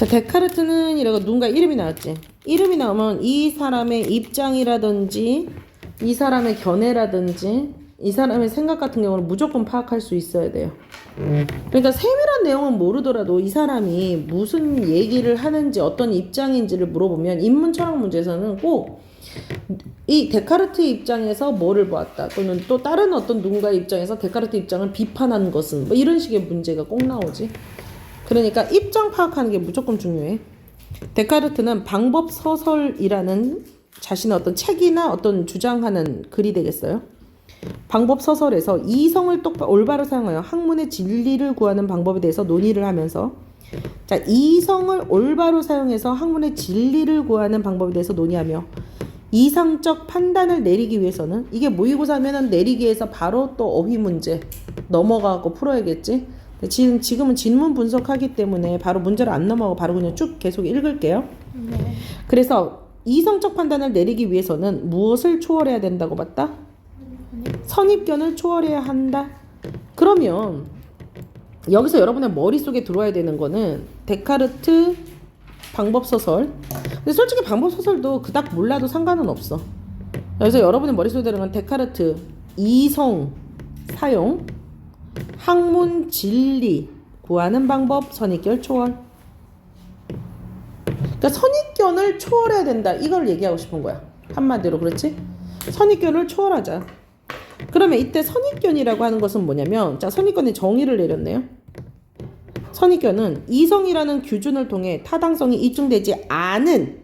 자, 데카르트는 이라고 누군가 이름이 나왔지. 이름이 나오면 이 사람의 입장이라든지 이 사람의 견해라든지 이 사람의 생각 같은 경우는 무조건 파악할 수 있어야 돼요. 그러니까 세밀한 내용은 모르더라도 이 사람이 무슨 얘기를 하는지 어떤 입장인지를 물어보면 인문 철학 문제에서는 꼭 이 데카르트 입장에서 뭐를 보았다 또는 또 다른 어떤 누군가의 입장에서 데카르트 입장을 비판한 것은 뭐 이런 식의 문제가 꼭 나오지. 그러니까 입장 파악하는 게 무조건 중요해. 데카르트는 방법 서설이라는 자신의 어떤 책이나 어떤 주장하는 글이 되겠어요. 방법 서설에서 이성을 똑바로 올바로 사용하여 학문의 진리를 구하는 방법에 대해서 논의를 하면서 자 이성을 올바로 사용해서 학문의 진리를 구하는 방법에 대해서 논의하며 이상적 판단을 내리기 위해서는 이게 모의고사면은 내리기에서 바로 또 어휘 문제 넘어가고 풀어야겠지. 지금 지금은 진문 분석하기 때문에 바로 문제를 안 넘어가고 바로 그냥 쭉 계속 읽을게요. 네. 그래서 이성적 판단을 내리기 위해서는 무엇을 초월해야 된다고 봤다? 선입견을 초월해야 한다. 그러면 여기서 여러분의 머릿속에 들어와야 되는 거는 데카르트 방법 소설. 근데 솔직히 방법 소설도 그닥 몰라도 상관은 없어. 그래서 여러분의 머릿속에 들어는 데카르트 이성 사용 학문 진리 구하는 방법 선입견 초월. 그러니까 선입견을 초월해야 된다. 이걸 얘기하고 싶은 거야. 한마디로 그렇지? 선입견을 초월하자. 그러면 이때 선입견이라고 하는 것은 뭐냐면 자 선입견의 정의를 내렸네요. 선입견은 이성이라는 기준을 통해 타당성이 입증되지 않은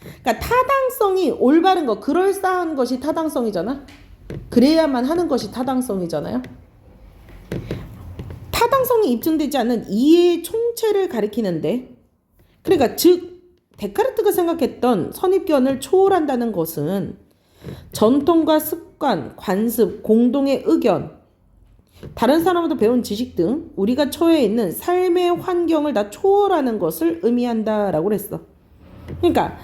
그러니까 타당성이 올바른 거 그럴싸한 것이 타당성이잖아. 그래야만 하는 것이 타당성이잖아요. 타당성이 입증되지 않는 이해의 총체를 가리키는데 그러니까 즉 데카르트가 생각했던 선입견을 초월한다는 것은 전통과 습관, 관습, 공동의 의견, 다른 사람으로부터 배운 지식 등 우리가 처해 있는 삶의 환경을 다 초월하는 것을 의미한다라고 그랬어. 그러니까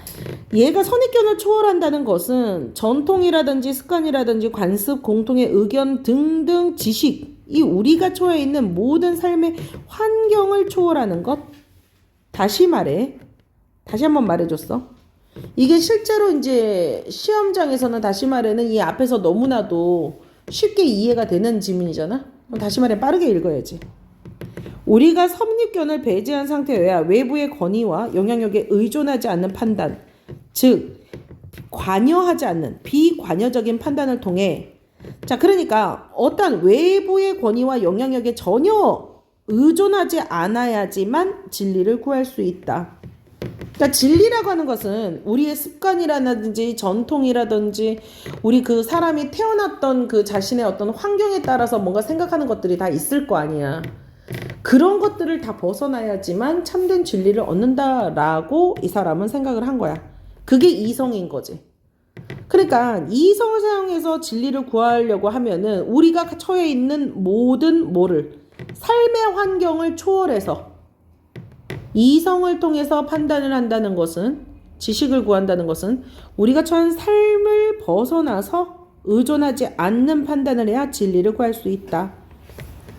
얘가 선입견을 초월한다는 것은 전통이라든지 습관이라든지 관습, 공통의 의견 등등 지식, 이 우리가 처해 있는 모든 삶의 환경을 초월하는 것. 다시 말해, 다시 한번 말해줬어. 이게 실제로 이제 시험장에서는 다시 말해는 이 앞에서 너무나도 쉽게 이해가 되는 지문이잖아. 그럼 다시 말해 빠르게 읽어야지. 우리가 선입견을 배제한 상태여야 외부의 권위와 영향력에 의존하지 않는 판단, 즉 관여하지 않는 비관여적인 판단을 통해 자 그러니까 어떤 외부의 권위와 영향력에 전혀 의존하지 않아야지만 진리를 구할 수 있다. 그러니까 진리라고 하는 것은 우리의 습관이라든지 전통이라든지 우리 그 사람이 태어났던 그 자신의 어떤 환경에 따라서 뭔가 생각하는 것들이 다 있을 거 아니야. 그런 것들을 다 벗어나야지만 참된 진리를 얻는다라고 이 사람은 생각을 한 거야. 그게 이성인 거지. 그러니까 이성을 사용해서 진리를 구하려고 하면은 우리가 처해 있는 모든 뭐를 삶의 환경을 초월해서 이성을 통해서 판단을 한다는 것은 지식을 구한다는 것은 우리가 처한 삶을 벗어나서 의존하지 않는 판단을 해야 진리를 구할 수 있다.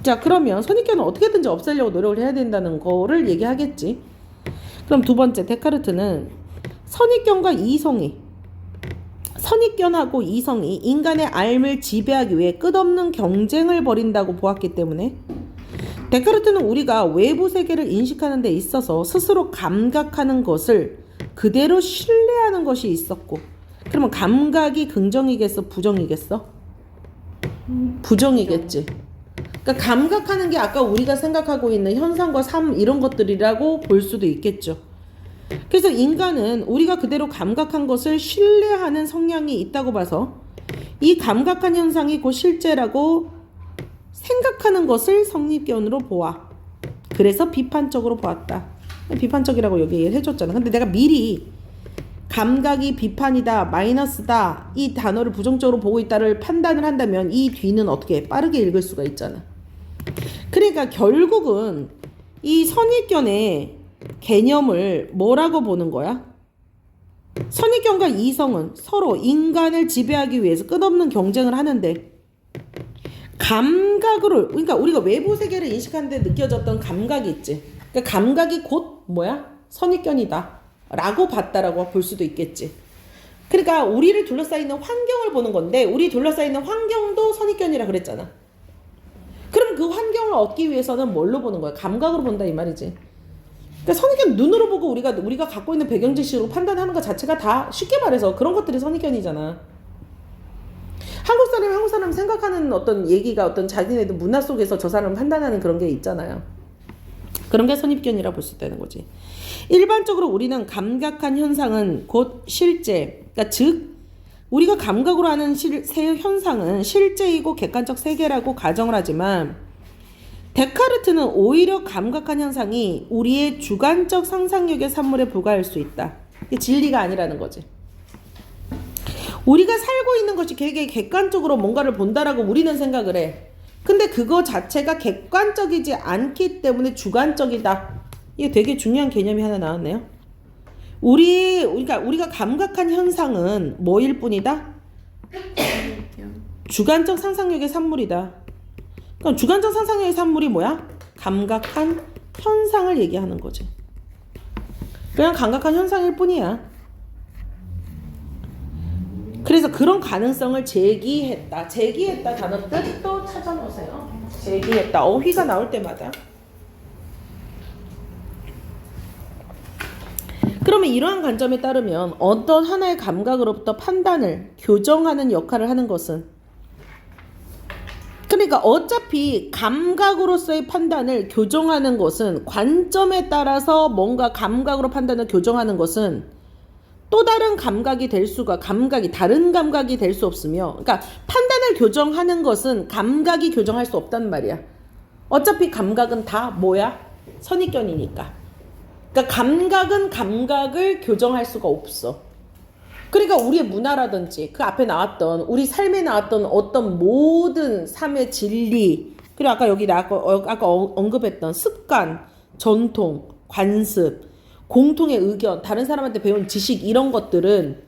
자, 그러면 선입견은 어떻게든지 없애려고 노력을 해야 된다는 거를 얘기하겠지. 그럼 두 번째, 데카르트는 선입견과 이성이 선입견하고 이성이 인간의 삶을 지배하기 위해 끝없는 경쟁을 벌인다고 보았기 때문에 데카르트는 우리가 외부 세계를 인식하는 데 있어서 스스로 감각하는 것을 그대로 신뢰하는 것이 있었고 그러면 감각이 긍정이겠어 부정이겠어? 부정이겠지. 그러니까 감각하는 게 아까 우리가 생각하고 있는 현상과 삶 이런 것들이라고 볼 수도 있겠죠. 그래서 인간은 우리가 그대로 감각한 것을 신뢰하는 성향이 있다고 봐서 이 감각한 현상이 곧 실제라고 생각하는 것을 성립견으로 보아. 그래서 비판적으로 보았다. 비판적이라고 여기 해줬잖아. 근데 내가 미리 감각이 비판이다, 마이너스다, 이 단어를 부정적으로 보고 있다를 판단을 한다면 이 뒤는 어떻게 빠르게 읽을 수가 있잖아. 그러니까 결국은 이 선입견의 개념을 뭐라고 보는 거야? 선입견과 이성은 서로 인간을 지배하기 위해서 끝없는 경쟁을 하는데 감각으로 그러니까 우리가 외부 세계를 인식하는데 느껴졌던 감각이 있지. 그러니까 감각이 곧 뭐야? 선입견이다. 라고 봤다라고 볼 수도 있겠지. 그러니까 우리를 둘러싸이는 환경을 보는 건데 우리 둘러싸이는 환경도 선입견이라 그랬잖아. 그럼 그 환경을 얻기 위해서는 뭘로 보는 거야? 감각으로 본다 이 말이지. 그러니까 선입견 눈으로 보고 우리가 우리가 갖고 있는 배경 지식으로 판단하는 것 자체가 다 쉽게 말해서 그런 것들이 선입견이잖아. 한국 사람이 한국 사람 생각하는 어떤 얘기가 어떤 자기네들 문화 속에서 저 사람을 판단하는 그런 게 있잖아요. 그런 게 선입견이라 볼 수 있다는 거지. 일반적으로 우리는 감각한 현상은 곧 실제, 그러니까 즉 우리가 감각으로 하는 실, 세 현상은 실제이고 객관적 세계라고 가정을 하지만 데카르트는 오히려 감각한 현상이 우리의 주관적 상상력의 산물에 불과할 수 있다. 이게 진리가 아니라는 거지. 우리가 살고 있는 것이 되게 객관적으로 뭔가를 본다라고 우리는 생각을 해. 근데 그거 자체가 객관적이지 않기 때문에 주관적이다. 이게 되게 중요한 개념이 하나 나왔네요. 우리 그러니까 우리가 감각한 현상은 뭐일 뿐이다? 주관적 상상력의 산물이다. 그럼 주관적 상상력의 산물이 뭐야? 감각한 현상을 얘기하는 거지. 그냥 감각한 현상일 뿐이야. 그래서 그런 가능성을 제기했다. 제기했다 단어 뜻도 찾아보세요. 제기했다. 어휘가 나올 때마다. 그러면 이러한 관점에 따르면 어떤 하나의 감각으로부터 판단을 교정하는 역할을 하는 것은 그러니까 어차피 감각으로서의 판단을 교정하는 것은 관점에 따라서 뭔가 감각으로 판단을 교정하는 것은 또 다른 감각이 될 수가 감각이 다른 감각이 될 수 없으며 그러니까 판단을 교정하는 것은 감각이 교정할 수 없단 말이야. 어차피 감각은 다 뭐야? 선입견이니까. 그러니까 감각은 감각을 교정할 수가 없어. 그러니까 우리의 문화라든지 그 앞에 나왔던 우리 삶에 나왔던 어떤 모든 삶의 진리 그리고 아까 여기 나 아까, 어, 아까 어- 언급했던 습관, 전통, 관습, 공통의 의견, 다른 사람한테 배운 지식 이런 것들은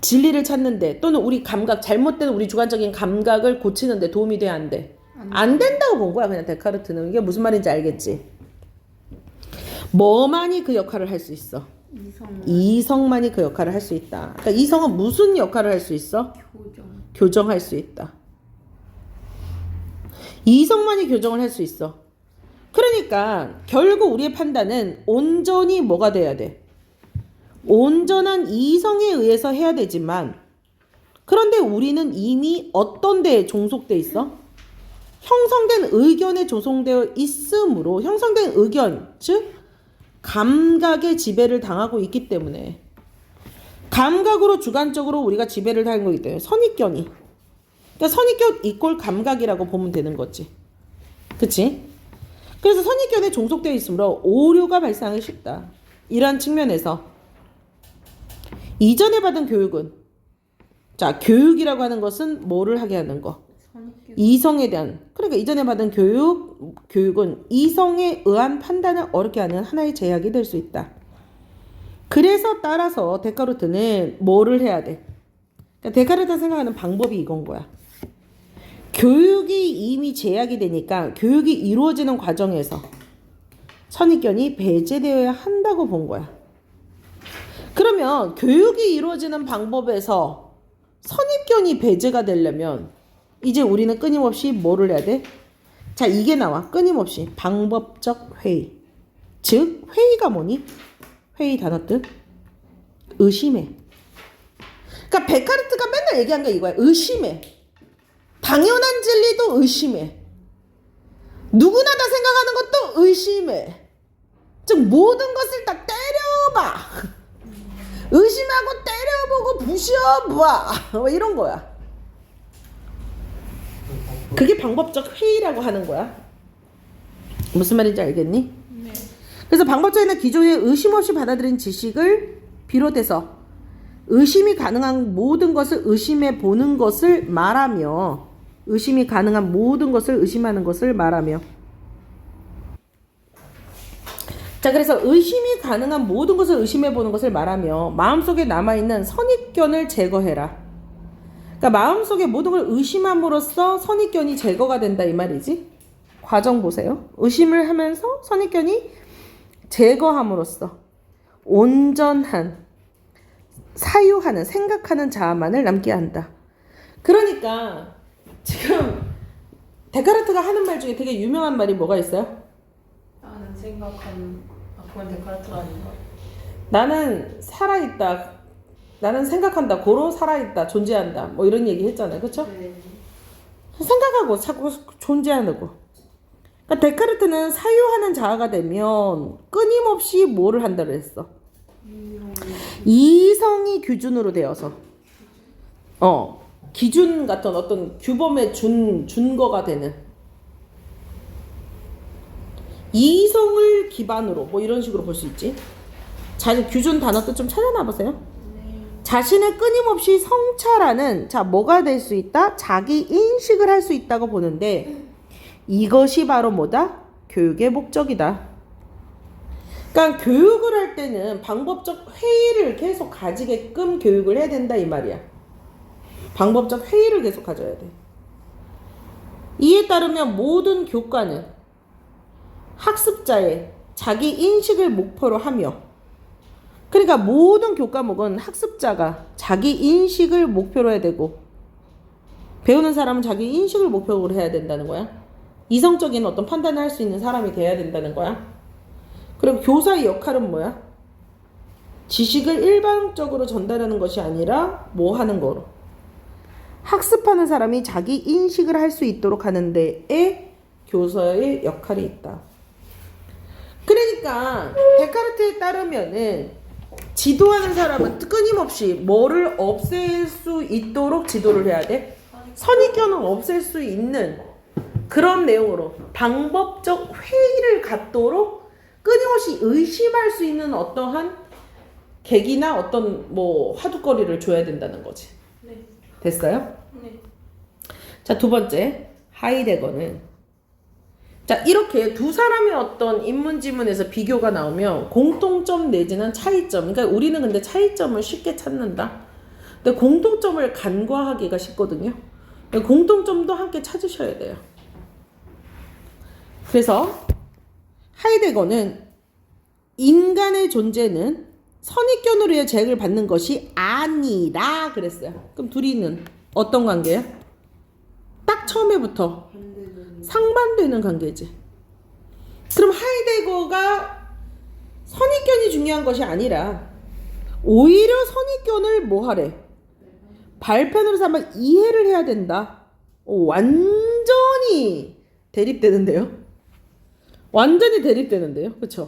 진리를 찾는데 또는 우리 감각 잘못된 우리 주관적인 감각을 고치는데 도움이 돼야 안 돼. 안 된다고 본 거야 그냥 데카르트는 이게 무슨 말인지 알겠지? 뭐만이 그 역할을 할 수 있어? 이성 이성만이 그 역할을 할 수 있다. 그러니까 이성은 무슨 역할을 할 수 있어? 교정 교정할 수 있다. 이성만이 교정을 할 수 있어. 그러니까 결국 우리의 판단은 온전히 뭐가 돼야 돼? 온전한 이성에 의해서 해야 되지만 그런데 우리는 이미 어떤 데에 종속돼 있어? 형성된 의견에 조성되어 있으므로 형성된 의견 즉 감각의 지배를 당하고 있기 때문에 감각으로 주관적으로 우리가 지배를 당하는 거기 때문에 선입견이. 그러니까 선입견 이꼴 감각이라고 보면 되는 거지. 그치? 그래서 선입견에 종속되어 있으므로 오류가 발생하기 쉽다. 이러한 측면에서 이전에 받은 교육은 자 교육이라고 하는 것은 뭐를 하게 하는 거 이성에 대한 그러니까 이전에 받은 교육 교육은 이성에 의한 판단을 어렵게 하는 하나의 제약이 될 수 있다. 그래서 따라서 데카르트는 뭐를 해야 돼? 그러니까 데카르트가 생각하는 방법이 이건 거야. 교육이 이미 제약이 되니까 교육이 이루어지는 과정에서 선입견이 배제되어야 한다고 본 거야. 그러면 교육이 이루어지는 방법에서 선입견이 배제가 되려면 이제 우리는 끊임없이 뭐를 해야 돼? 자, 이게 나와. 끊임없이 방법적 회의. 즉, 회의가 뭐니? 회의 단어 뜻. 의심해. 그러니까 베카르트가 맨날 얘기한 게 이거야. 의심해. 당연한 진리도 의심해. 누구나 다 생각하는 것도 의심해. 즉 모든 것을 다 때려봐. 의심하고 때려보고 부셔봐. 뭐 이런 거야. 그게 방법적 회의라고 하는 거야. 무슨 말인지 알겠니? 네 그래서 방법적이나 기존의 의심 없이 받아들인 지식을 비롯해서 의심이 가능한 모든 것을 의심해 보는 것을 말하며 의심이 가능한 모든 것을 의심하는 것을 말하며 자 그래서 의심이 가능한 모든 것을 의심해 보는 것을 말하며 마음속에 남아있는 선입견을 제거해라 그러니까 마음속에 모든 걸 의심함으로써 선입견이 제거가 된다 이 말이지 과정 보세요 의심을 하면서 선입견이 제거함으로써 온전한 사유하는 생각하는 자만을 남게 한다. 그러니까 지금 데카르트가 하는 말 중에 되게 유명한 말이 뭐가 있어요? 나는 생각한 아 그건 데카르트가 아닌가? 나는 살아있다. 나는 생각한다. 고로 살아있다. 존재한다. 뭐 이런 얘기 했잖아요. 그쵸? 네. 생각하고 자꾸 존재하는 거. 그러니까 데카르트는 사유하는 자아가 되면 끊임없이 뭐를 한다 그랬어? 이성이 기준으로 되어서 어 기준 같은 어떤 규범의 준 준거가 되는 이성을 기반으로 뭐 이런 식으로 볼 수 있지. 자 규준 단어 뜻좀 찾아나 보세요. 네. 자신을 끊임없이 성찰하는 자 뭐가 될 수 있다? 자기 인식을 할 수 있다고 보는데 이것이 바로 뭐다? 교육의 목적이다. 그러니까 교육을 할 때는 방법적 회의를 계속 가지게끔 교육을 해야 된다 이 말이야. 방법적 회의를 계속 가져야 돼. 이에 따르면 모든 교과는 학습자의 자기 인식을 목표로 하며 그러니까 모든 교과목은 학습자가 자기 인식을 목표로 해야 되고 배우는 사람은 자기 인식을 목표로 해야 된다는 거야. 이성적인 어떤 판단을 할 수 있는 사람이 돼야 된다는 거야. 그럼 교사의 역할은 뭐야? 지식을 일방적으로 전달하는 것이 아니라 뭐 하는 거로? 학습하는 사람이 자기 인식을 할 수 있도록 하는 데에 교사의 역할이 있다. 그러니까 데카르트에 따르면은 지도하는 사람은 끊임없이 뭐를 없앨 수 있도록 지도를 해야 돼? 선입견을 없앨 수 있는 그런 내용으로 방법적 회의를 갖도록 끊임없이 의심할 수 있는 어떠한 계기나 어떤 뭐 화두거리를 줘야 된다는 거지. 네. 됐어요? 네. 자, 두 번째. 하이데거는 자, 이렇게 두 사람의 어떤 인문지문에서 비교가 나오면 공통점 내지는 차이점. 그러니까 우리는 근데 차이점을 쉽게 찾는다. 근데 공통점을 간과하기가 쉽거든요. 공통점도 함께 찾으셔야 돼요. 그래서 하이데거는 인간의 존재는 선입견으로 의 제약을 받는 것이 아니라 그랬어요. 그럼 둘이는 어떤 관계야? 딱 처음에부터 상반되는 관계지. 그럼 하이데거가 선입견이 중요한 것이 아니라 오히려 선입견을 뭐 하래? 발편으로 삼아 이해를 해야 된다. 오, 완전히 대립되는데요. 완전히 대립되는데요. 그렇죠?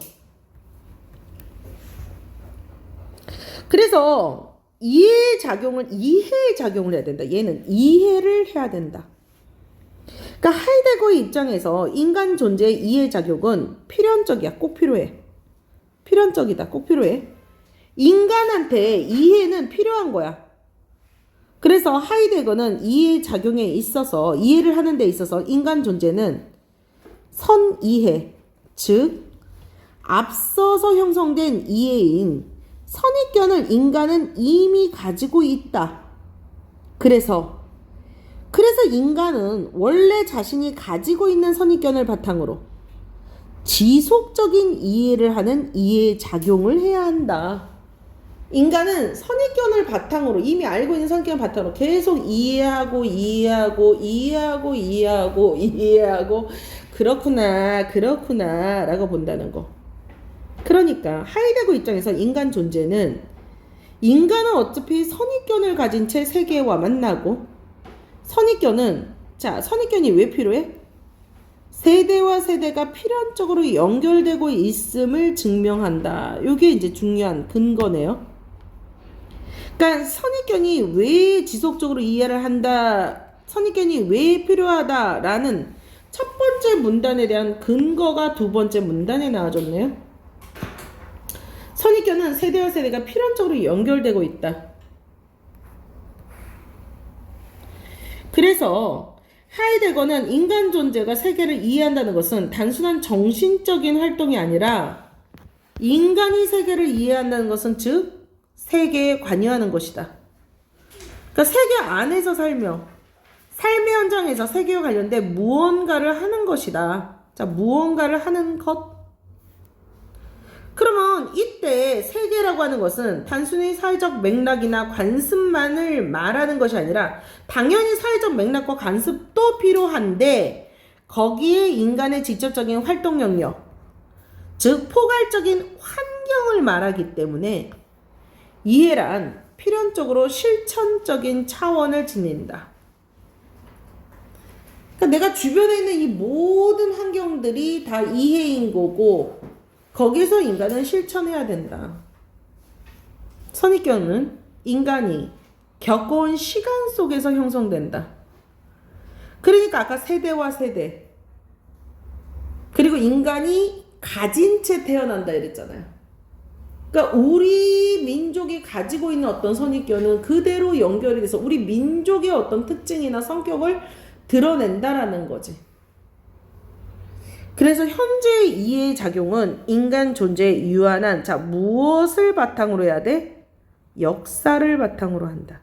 그래서 이해 작용을 이해 작용을 해야 된다. 얘는 이해를 해야 된다. 그러니까 하이데거의 입장에서 인간 존재의 이해 작용은 필연적이야. 꼭 필요해. 필연적이다. 꼭 필요해. 인간한테 이해는 필요한 거야. 그래서 하이데거는 이해 작용에 있어서 이해를 하는 데 있어서 인간 존재는 선이해, 즉 앞서서 형성된 이해인 선입견을 인간은 이미 가지고 있다. 그래서 그래서 인간은 원래 자신이 가지고 있는 선입견을 바탕으로 지속적인 이해를 하는 이해 작용을 해야 한다. 인간은 선입견을 바탕으로 이미 알고 있는 선입견을 바탕으로 계속 이해하고 이해하고 이해하고 이해하고 이해하고 그렇구나 그렇구나 라고 본다는 거. 그러니까 하이데거 입장에서 인간 존재는 인간은 어차피 선입견을 가진 채 세계와 만나고 선입견은 자 선입견이 왜 필요해? 세대와 세대가 필연적으로 연결되고 있음을 증명한다. 이게 이제 중요한 근거네요. 그러니까 선입견이 왜 지속적으로 이해를 한다, 선입견이 왜 필요하다라는 첫 번째 문단에 대한 근거가 두 번째 문단에 나와줬네요. 선입견은 세대와 세대가 필연적으로 연결되고 있다. 그래서 하이데거는 인간 존재가 세계를 이해한다는 것은 단순한 정신적인 활동이 아니라 인간이 세계를 이해한다는 것은 즉 세계에 관여하는 것이다. 그러니까 세계 안에서 살며 삶의 현장에서 세계와 관련된 무언가를 하는 것이다. 자, 무언가를 하는 것. 때 세계라고 하는 것은 단순히 사회적 맥락이나 관습만을 말하는 것이 아니라 당연히 사회적 맥락과 관습도 필요한데 거기에 인간의 직접적인 활동 영역, 즉 포괄적인 환경을 말하기 때문에 이해란 필연적으로 실천적인 차원을 지닌다. 그러니까 내가 주변에 있는 이 모든 환경들이 다 이해인 거고 거기서 인간은 실천해야 된다. 선입견은 인간이 겪어온 시간 속에서 형성된다. 그러니까 아까 세대와 세대 그리고 인간이 가진 채 태어난다 이랬잖아요. 그러니까 우리 민족이 가지고 있는 어떤 선입견은 그대로 연결이 돼서 우리 민족의 어떤 특징이나 성격을 드러낸다라는 거지. 그래서 현재의 이해의 작용은 인간 존재의 유한한 자 무엇을 바탕으로 해야 돼? 역사를 바탕으로 한다.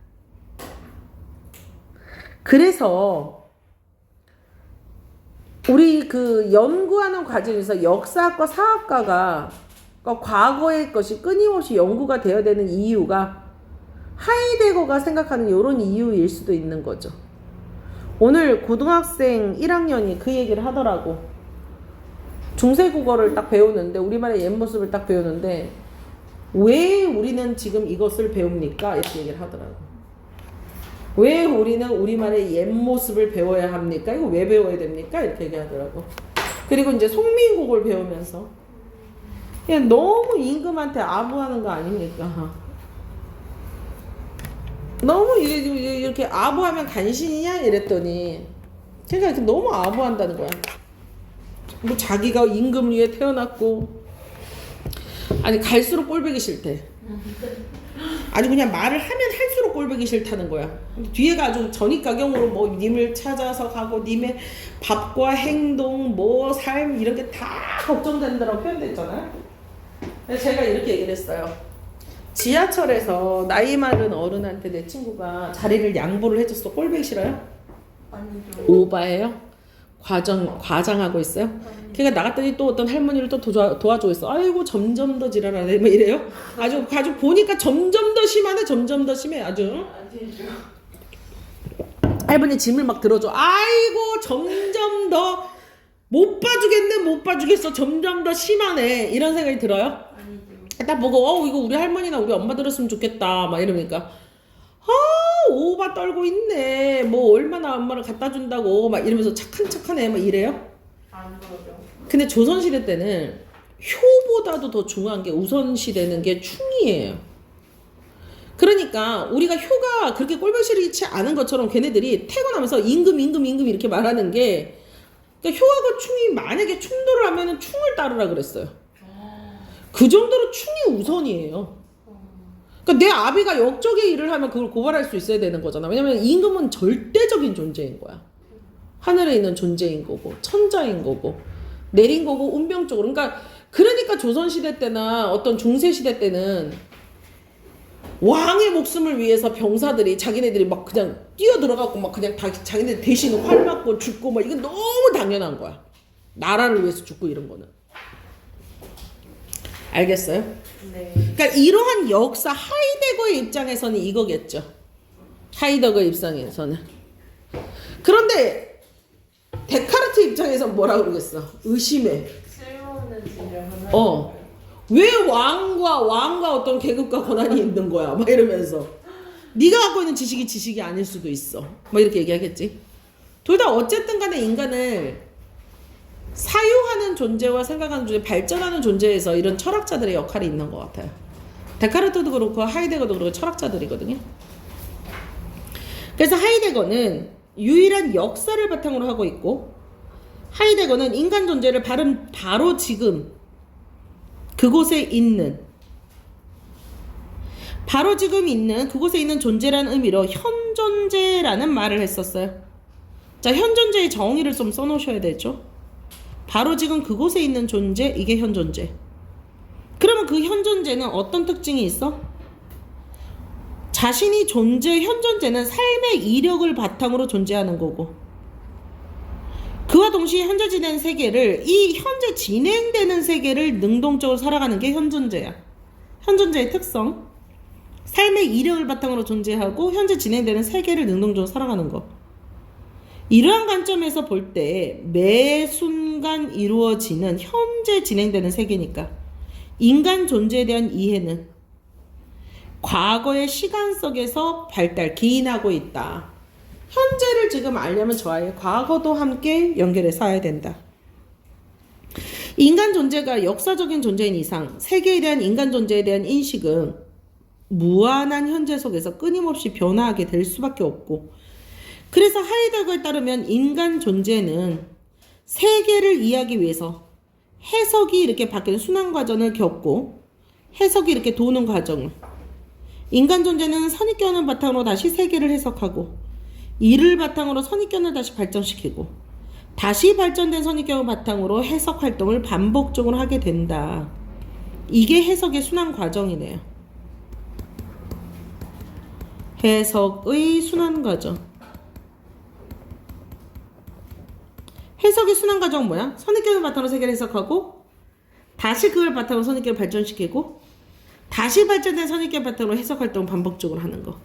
그래서 우리 그 연구하는 과정에서 역사학과 사학과가 그러니까 과거의 것이 끊임없이 연구가 되어야 되는 이유가 하이데거가 생각하는 이런 이유일 수도 있는 거죠. 오늘 고등학생 1학년이 그 얘기를 하더라고. 중세 국어를 딱 배우는데 우리말의 옛 모습을 딱 배우는데 왜 우리는 지금 이것을 배웁니까? 이렇게 얘기를 하더라고. 왜 우리는 우리말의 옛 모습을 배워야 합니까? 이거 왜 배워야 됩니까? 이렇게 얘기하더라고. 그리고 이제 송민국을 배우면서 그냥 너무 임금한테 아부하는 거 아닙니까? 너무 이렇게 아부하면 간신이냐 이랬더니 이렇게 너무 아부한다는 거야. 뭐 자기가 임금 위에 태어났고 아니 갈수록 꼴보기 싫대. 아주 그냥 말을 하면 할수록 꼴보기 싫다는 거야. 뒤에가 아주 전입가경으로 뭐 님을 찾아서 가고 님의 밥과 행동, 뭐 삶 이런 게 다 걱정된다라고 표현됐잖아요. 그래서 제가 이렇게 얘기를 했어요. 지하철에서 나이 많은 어른한테 내 친구가 자리를 양보를 해줬어. 꼴보기 싫어요? 오바예요? 과정 과장하고 있어요? 걔가 나갔더니 또 어떤 할머니를 또 도와, 도와주고 있어. 아이고 점점 더 지랄하네. 뭐 이래요. 아주 아주 보니까 점점 더 심하네. 점점 더 심해. 아주. 할머니 짐을 막 들어줘. 아이고 점점 더 못 봐주겠네. 못 봐주겠어. 점점 더 심하네. 이런 생각이 들어요. 딱 보고 어 이거 우리 할머니나 우리 엄마 들었으면 좋겠다. 막 이러니까 아 오바 떨고 있네. 뭐 얼마나 엄마를 갖다 준다고 막 이러면서 착한 착한 애 막 이래요. 안 그러죠. 근데 조선 시대 때는 효보다도 더 중요한 게 우선시 되는 게 충이에요. 그러니까 우리가 효가 그렇게 꼴보기 싫지 않은 것처럼 걔네들이 태어나면서 임금 임금 임금 이렇게 말하는 게 그러니까 효하고 충이 만약에 충돌을 하면은 충을 따르라 그랬어요. 그 정도로 충이 우선이에요. 그러니까 내 아비가 역적의 일을 하면 그걸 고발할 수 있어야 되는 거잖아. 왜냐면 임금은 절대적인 존재인 거야. 하늘에 있는 존재인 거고 천자인 거고 내린 거고 운명적으로 그러니까 그러니까 조선 시대 때나 어떤 중세 시대 때는 왕의 목숨을 위해서 병사들이 자기네들이 막 그냥 뛰어 들어가고 막 그냥 다 자기네 대신 활 맞고 죽고 막 이건 너무 당연한 거야. 나라를 위해서 죽고 이런 거는. 알겠어요? 네. 그러니까 이러한 역사 하이데거의 입장에서는 이거겠죠. 하이데거 입장에서는. 그런데 데카르트 입장에서 뭐라 그러겠어? 의심해. 쓸모없는 진료 하나. 어. 왜 왕과 왕과 어떤 계급과 권한이 있는 거야? 막 이러면서 네가 갖고 있는 지식이 지식이 아닐 수도 있어. 막 이렇게 얘기하겠지. 둘 다 어쨌든 간에 인간을 사유하는 존재와 생각하는 존재, 발전하는 존재에서 이런 철학자들의 역할이 있는 것 같아요. 데카르트도 그렇고 하이데거도 그렇고 철학자들이거든요. 그래서 하이데거는 유일한 역사를 바탕으로 하고 있고 하이데거는 인간 존재를 바른 바로 지금 그곳에 있는 바로 지금 있는 그곳에 있는 존재라는 의미로 현존재라는 말을 했었어요. 자, 현존재의 정의를 좀 써놓으셔야 되죠. 바로 지금 그곳에 있는 존재, 이게 현존재. 그러면 그 현존재는 어떤 특징이 있어? 자신이 존재, 현존재는 삶의 이력을 바탕으로 존재하는 거고. 그와 동시에 현재 진행 세계를, 이 현재 진행되는 세계를 능동적으로 살아가는 게 현존재야. 현존자의 특성. 삶의 이력을 바탕으로 존재하고 현재 진행되는 세계를 능동적으로 살아가는 것. 이러한 관점에서 볼 때 매 순간 이루어지는 현재 진행되는 세계니까 인간 존재에 대한 이해는 과거의 시간 속에서 발달, 기인하고 있다. 현재를 지금 알려면 저와의 과거도 함께 연결해서 해야 된다. 인간 존재가 역사적인 존재인 이상 세계에 대한 인간 존재에 대한 인식은 무한한 현재 속에서 끊임없이 변화하게 될 수밖에 없고 그래서 하이데거에 따르면 인간 존재는 세계를 이해하기 위해서 해석이 이렇게 바뀌는 순환 과정을 겪고 해석이 이렇게 도는 과정을 인간 존재는 선입견을 바탕으로 다시 세계를 해석하고 이를 바탕으로 선입견을 다시 발전시키고 다시 발전된 선입견을 바탕으로 해석 활동을 반복적으로 하게 된다. 이게 해석의 순환 과정이네요. 해석의 순환 과정. 해석의 순환 과정은 뭐야? 선입견을 바탕으로 세계를 해석하고 다시 그걸 바탕으로 선입견을 발전시키고 다시 발전된 선입견 바탕으로 해석 활동을 반복적으로 하는 거.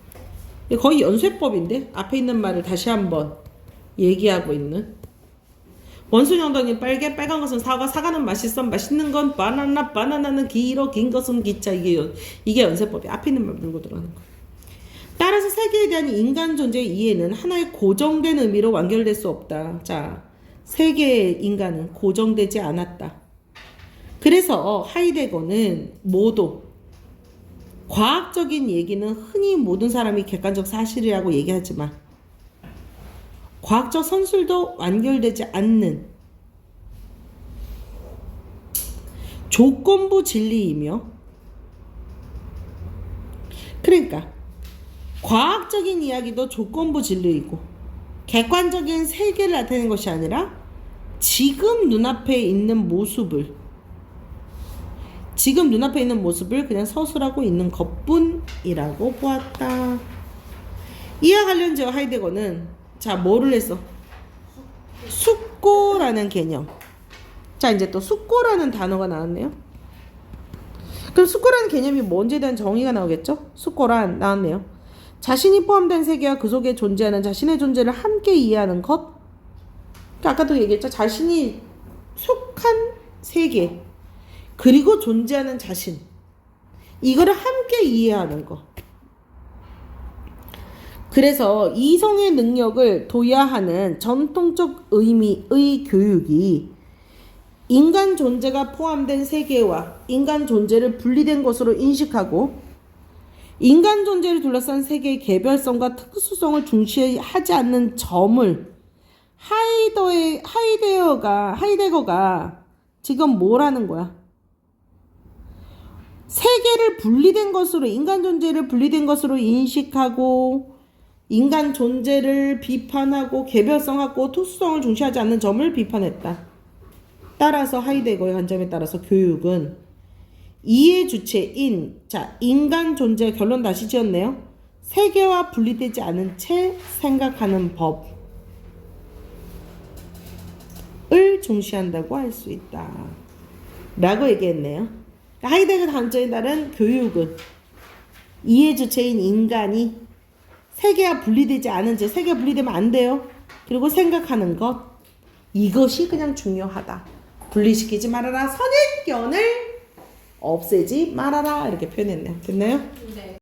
거의 연쇄법인데 앞에 있는 말을 다시 한번 얘기하고 있는 원숭이 엉덩이 빨개 빨간 것은 사과 사과는 맛있어 맛있는 건 바나나 바나나는 길어 긴 것은 기차 이게 연- 이게 연쇄법이 앞에 있는 말 물고 들어가는 거. 따라서 세계에 대한 인간 존재의 이해는 하나의 고정된 의미로 완결될 수 없다. 자, 세계의 인간은 고정되지 않았다. 그래서 하이데거는 모두 과학적인 얘기는 흔히 모든 사람이 객관적 사실이라고 얘기하지만 과학적 선술도 완결되지 않는 조건부 진리이며 그러니까 과학적인 이야기도 조건부 진리이고 객관적인 세계를 나타내는 것이 아니라 지금 눈앞에 있는 모습을 지금 눈앞에 있는 모습을 그냥 서술하고 있는 것뿐이라고 보았다. 이와 관련지어 하이데거는 자 뭐를 했어? 숙고라는 개념. 자 이제 또 숙고라는 단어가 나왔네요. 그럼 숙고라는 개념이 뭔지에 대한 정의가 나오겠죠? 숙고란 나왔네요. 자신이 포함된 세계와 그 속에 존재하는 자신의 존재를 함께 이해하는 것. 그러니까 아까도 얘기했죠. 자신이 속한 세계 그리고 존재하는 자신 이거를 함께 이해하는 거. 그래서 이성의 능력을 도야하는 전통적 의미의 교육이 인간 존재가 포함된 세계와 인간 존재를 분리된 것으로 인식하고 인간 존재를 둘러싼 세계의 개별성과 특수성을 중시하지 않는 점을 하이더의 하이데어가 하이데거가 지금 뭐라는 거야? 세계를 분리된 것으로 인간 존재를 분리된 것으로 인식하고 인간 존재를 비판하고 개별성하고 특수성을 중시하지 않는 점을 비판했다. 따라서 하이데거의 관점에 따라서 교육은 이해 주체인 자 인간 존재 결론 다시 지었네요. 세계와 분리되지 않은 채 생각하는 법을 중시한다고 할 수 있다. 라고 얘기했네요. 하이데거 관점에 따른 교육은 이해 주체인 인간이 세계와 분리되지 않은 채 세계가 분리되면 안 돼요. 그리고 생각하는 것 이것이 그냥 중요하다. 분리시키지 말아라. 선입견을 없애지 말아라. 이렇게 표현했네요. 됐나요? 네.